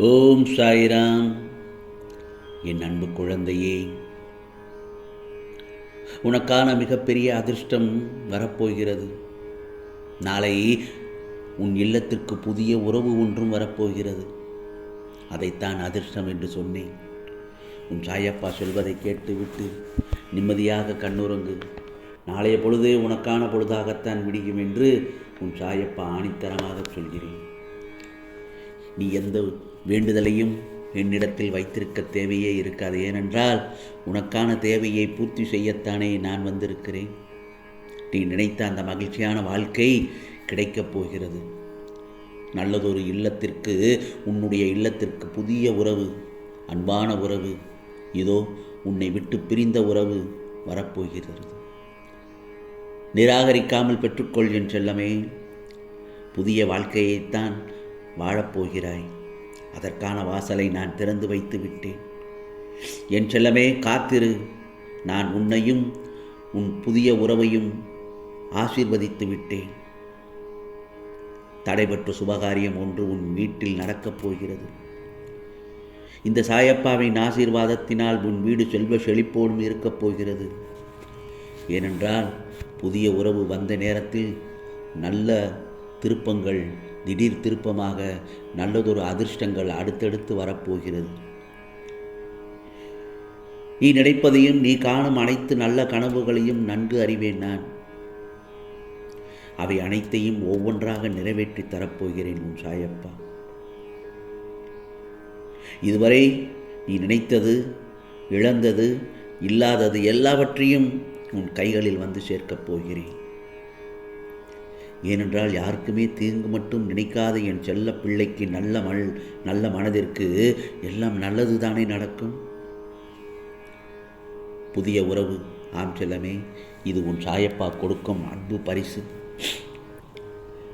ஓம் சாய்ராம். என் அன்பு குழந்தையே உனக்கான மிகப்பெரிய அதிர்ஷ்டம் வரப்போகிறது. நாளை உன் இல்லத்திற்கு புதிய உறவு ஒன்றும் வரப்போகிறது. அதைத்தான் அதிர்ஷ்டம் என்று சொன்னேன். உன் சாயப்பா சொல்வதை கேட்டுவிட்டு நிம்மதியாக கண்ணுறங்கு. நாளைய பொழுதே உனக்கான பொழுதாகத்தான் விடியும் என்று உன் சாயப்பா ஆணித்தரமாக சொல்கிறேன். நீ எந்த வேண்டுதலையும் என்னிடத்தில் வைத்திருக்க தேவையே இருக்காது. ஏனென்றால் உனக்கான தேவையை பூர்த்தி செய்யத்தானே நான் வந்திருக்கிறேன். நீ நினைத்த அந்த மகிழ்ச்சியான வாழ்க்கை கிடைக்கப் போகிறது. நல்லதொரு இல்லத்திற்கு உன்னுடைய இல்லத்திற்கு புதிய உறவு அன்பான உறவு இதோ உன்னை விட்டு பிரிந்த உறவு வரப்போகிறது. நிராகரிக்காமல் பெற்றுக்கொள் என் செல்லமே. புதிய வாழ்க்கையைத்தான் வாழப்போகிறாய். அதற்கான வாசலை நான் திறந்து வைத்து விட்டேன். என் செல்லமே காத்திரு. நான் உன்னையும் உன் புதிய உறவையும் ஆசீர்வதித்து விட்டேன். தடைபற்ற சுபகாரியம் ஒன்று உன் வீட்டில் நடக்கப் போகிறது. இந்த சாயப்பாவின் ஆசீர்வாதத்தினால் உன் வீடு செல்வ செழிப்போடும் இருக்கப் போகிறது. ஏனென்றால் புதிய உறவு வந்த நேரத்தில் நல்ல திருப்பங்கள் திடீர் திருப்பமாக நல்லதொரு அதிர்ஷ்டங்கள் அடுத்தடுத்து வரப்போகிறது. நீ நினைப்பதையும் நீ காணும் அனைத்து நல்ல கனவுகளையும் நன்கு அறிவேன் நான். அவை அனைத்தையும் ஒவ்வொன்றாக நிறைவேற்றி தரப்போகிறேன் உன் சாயப்பா. இதுவரை நீ நினைத்தது இழந்தது இல்லாதது எல்லாவற்றையும் உன் கைகளில் வந்து சேர்க்கப் போகிறேன். ஏனென்றால் யாருக்குமே தீங்கு மட்டும் நினைக்காத என் செல்ல பிள்ளைக்கு நல்ல மல் நல்ல மனதிற்கு எல்லாம் நல்லது தானே நடக்கும்? புதிய உறவு ஆம் செல்லமே இது உன் சாயப்பா கொடுக்கும் அன்பு பரிசு.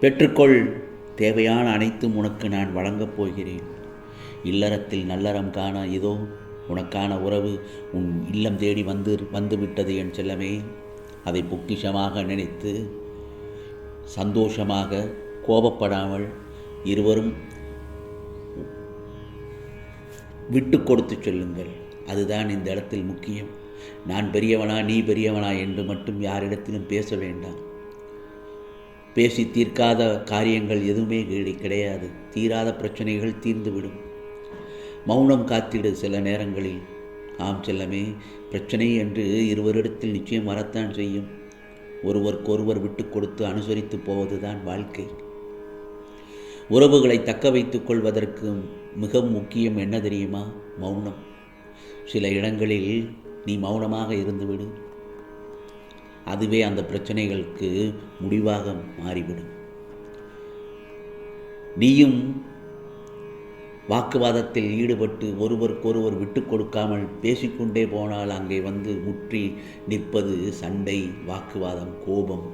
பெற்றுக்கொள் தேவையான அனைத்தும் உனக்கு நான் வழங்கப் போகிறேன். இல்லறத்தில் நல்லறம் காண இதோ உனக்கான உறவு உன் இல்லம் தேடி வந்து வந்துவிட்டது என் செல்லமே. அதை பொக்கிஷமாக நினைத்து சந்தோஷமாக கோபப்படாமல் இருவரும் விட்டு கொடுத்து சொல்லுங்கள். அதுதான் இந்த இடத்தில் முக்கியம். நான் பெரியவனா நீ பெரியவனா என்று மட்டும் யாரிடத்திலும் பேச வேண்டாம். பேசி தீர்க்காத காரியங்கள் எதுவுமே கிடையாது. தீராத பிரச்சனைகள் தீர்ந்துவிடும். மௌனம் காத்திடு சில நேரங்களில். ஆம் செல்லமே பிரச்சனை என்று இருவரிடத்தில் நிச்சயம் வரத்தான் செய்யும். ஒருவருக்கொருவர் விட்டு கொடுத்து அனுசரித்து போவதுதான் வாழ்க்கை. உறவுகளை தக்க வைத்துக் கொள்வதற்கு மிக முக்கியம் என்ன தெரியுமா? மௌனம். சில இடங்களில் நீ மௌனமாக இருந்துவிடு. அதுவே அந்த பிரச்சனைகளுக்கு முடிவாக மாறிவிடும். நீயும் வாக்குவாதத்தில் ஈடுபட்டு ஒருவருக்கொருவர் விட்டு கொடுக்காமல் பேசிக்கொண்டே போனால் அங்கே வந்து முற்றி நிற்பது சண்டை வாக்குவாதம் கோபம்.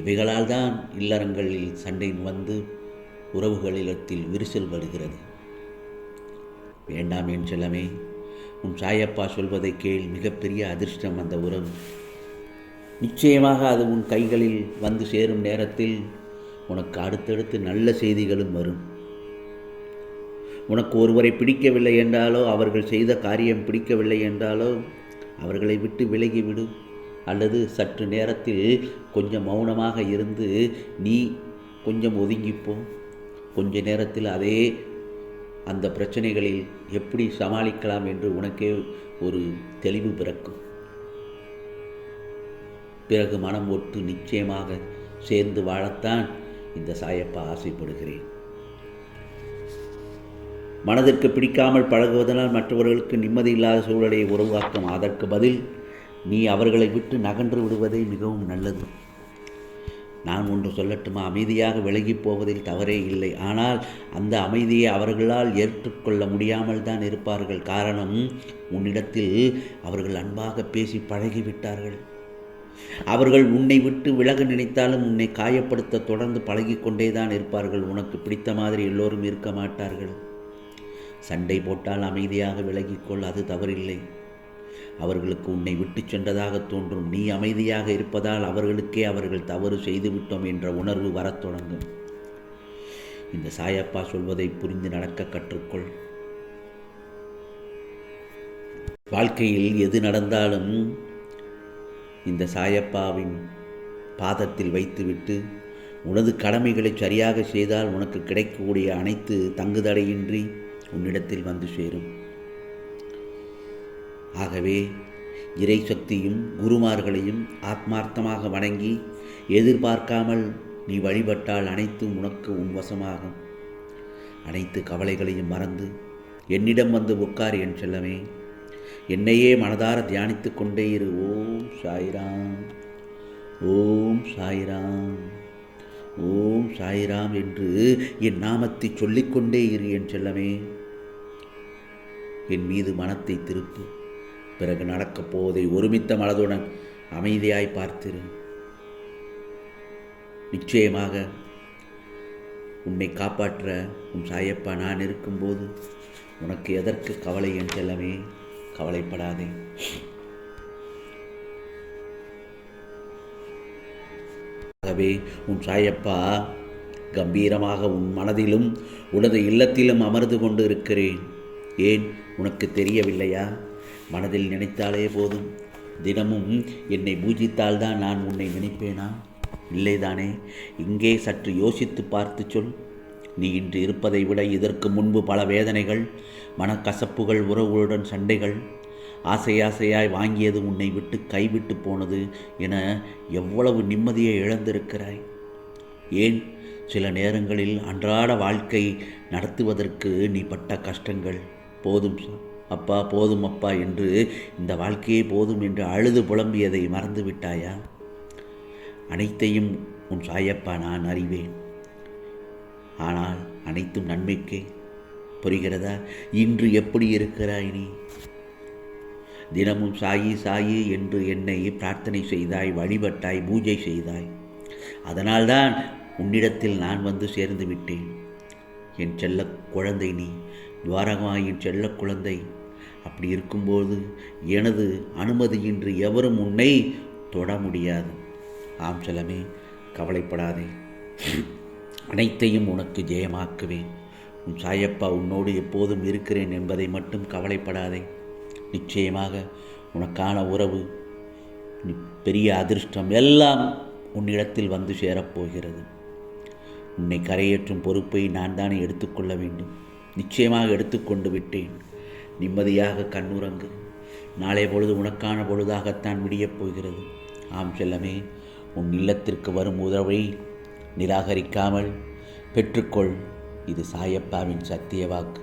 இவைகளால் தான் இல்லறங்களில் சண்டை வந்து உறவுகளிடத்தில் விரிசல் வருகிறது. வேண்டாம் என் செல்லமே உன் சாயப்பா சொல்வதை கேள். மிகப்பெரிய அதிர்ஷ்டம் அந்த உறவு. நிச்சயமாக அது உன் கைகளில் வந்து சேரும் நேரத்தில் உனக்கு அடுத்தடுத்து நல்ல செய்திகளும் வரும். உனக்கு ஒருவரை பிடிக்கவில்லை என்றாலோ அவர்கள் செய்த காரியம் பிடிக்கவில்லை என்றாலோ அவர்களை விட்டு விலகிவிடு. அல்லது சற்று நேரத்தில் கொஞ்சம் மௌனமாக இருந்து நீ கொஞ்சம் ஒதுங்கிப்போ. கொஞ்ச நேரத்தில் அதே அந்த பிரச்சனைகளில் எப்படி சமாளிக்கலாம் என்று உனக்கே ஒரு தெளிவு பிறக்கும். பிறகு மனம் ஒட்டு நிச்சயமாக சேர்ந்து வாழத்தான் இந்த சாயப்பா ஆசைப்படுகிறேன். மனதிற்கு பிடிக்காமல் பழகுவதனால் மற்றவர்களுக்கு நிம்மதி இல்லாத சூழலை உருவாக்கும் அதற்கு பதில் நீ அவர்களை விட்டு நகன்று விடுவதே மிகவும் நல்லது. நான் ஒன்று சொல்லட்டுமா? அமைதியாக விலகி போவதில் தவறே இல்லை. ஆனால் அந்த அமைதியை அவர்களால் ஏற்றுக்கொள்ள முடியாமல் தான் இருப்பார்கள். காரணம் உன்னிடத்தில் அவர்கள் அன்பாக பேசி பழகிவிட்டார்கள். அவர்கள் உன்னை விட்டு விலக நினைத்தாலும் உன்னை காயப்படுத்த தொடர்ந்து பழகிக்கொண்டே தான் இருப்பார்கள். உனக்கு பிடித்த மாதிரி எல்லோரும் இருக்க மாட்டார்கள். சண்டை போட்டால் அமைதியாக விலகிக்கொள் அது தவறில்லை. அவர்களுக்கு உன்னை விட்டு சென்றதாக தோன்றும். நீ அமைதியாக இருப்பதால் அவர்களுக்கே அவர்கள் தவறு செய்துவிட்டோம் என்ற உணர்வு வரத் தொடங்கும். இந்த சாயப்பா சொல்வதை புரிந்து நடக்க கற்றுக்கொள். வாழ்க்கையில் எது நடந்தாலும் இந்த சாயப்பாவின் பாதத்தில் வைத்துவிட்டு உனது கடமைகளை சரியாக செய்தால் உனக்கு கிடைக்கக்கூடிய அனைத்து தங்குதடையின்றி உன்னிடத்தில் வந்து சேரும். ஆகவே இறை சக்தியும் குருமார்களையும் ஆத்மார்த்தமாக வணங்கி எதிர்பார்க்காமல் நீ வழிபட்டால் அனைத்தும் உனக்கு உன்வசமாகும். அனைத்து கவலைகளையும் மறந்து என்னிடம் வந்து உட்கார் என் செல்லமே. என்னையே மனதார தியானித்து கொண்டே இரு. ஓம் சாய்ராம். ஓம் சாய்ராம். ஓம் சாய்ராம் என்று என் நாமத்தை சொல்லிக்கொண்டே இரு என் செல்லமே. என் மீது மனத்தை திருப்பு. பிறகு நடக்கப் போவதை ஒருமித்த மனதுடன் அமைதியாய் பார்த்திரு. நிச்சயமாக உன்னை காப்பாற்ற உன் சாயப்பா நான் இருக்கும்போது உனக்கு எதற்கு கவலை என் செல்லமே? கவலைப்படாதே. ஆகவே உன் சாயப்பா கம்பீரமாக உன் மனதிலும் உனது இல்லத்திலும் அமர்ந்து கொண்டு இருக்கிறேன் ஏன்? உனக்கு தெரியவில்லையா? மனதில் நினைத்தாலே போதும். தினமும் என்னை பூஜித்தால்தான் நான் உன்னை நினைப்பேனா? இல்லைதானே? இங்கே சற்று யோசித்து பார்த்து சொல். நீ இன்று இருப்பதை விட இதற்கு முன்பு பல வேதனைகள் மனக்கசப்புகள் உறவுகளுடன் சண்டைகள் ஆசை ஆசையாய் வாங்கியது உன்னை விட்டு கைவிட்டு போனது என எவ்வளவு நிம்மதியை இழந்திருக்கிறாய்? ஏன்? சில நேரங்களில் அன்றாட வாழ்க்கை நடத்துவதற்கு நீ பட்ட கஷ்டங்கள். போதும் அப்பா போதும் அப்பா என்று இந்த வாழ்க்கையே போதும் என்று அழுது புலம்பியதை மறந்து விட்டாயா அனைத்தையும் உன் சாயப்பா நான் அறிவேன். ஆனால் அனைத்தும் நன்மைக்கே. புரிகிறதா? இன்று எப்படி இருக்கிறாய் நீ? தினமும் சாயி சாயி என்று என்னை பிரார்த்தனை செய்தாய் வழிபட்டாய் பூஜை செய்தாய். அதனால்தான் உன்னிடத்தில் நான் வந்து சேர்ந்து விட்டேன். என் செல்ல குழந்தை நீ துவாரகமாயின் செல்ல குழந்தை. அப்படி இருக்கும்போது எனது அனுமதியின்றி எவரும் உன்னை தொட முடியாது. ஆம் செல்லமே கவலைப்படாதே. அனைத்தையும் உனக்கு ஜெயமாக்குவேன். உன் சாயப்பா உன்னோடு எப்போதும் இருக்கிறேன் என்பதை மட்டும் கவலைப்படாதே. நிச்சயமாக உனக்கான உறவு பெரிய அதிர்ஷ்டம் எல்லாம் உன்னிடத்தில் வந்து சேரப்போகிறது. உன்னை கரையேற்றும் பொறுப்பை நான் தானே எடுத்துக்கொள்ள வேண்டும். நிச்சயமாக எடுத்துக்கொண்டு விட்டேன். நிம்மதியாக கண்ணுறங்கு. நாளை பொழுது உனக்கான பொழுதாகத்தான் விடியப் போகிறது. ஆம் செல்லமே உன் இல்லத்திற்கு வரும் உறவை நிராகரிக்காமல் பெற்றுக்கொள். இது சாயப்பாவின் சத்திய வாக்கு.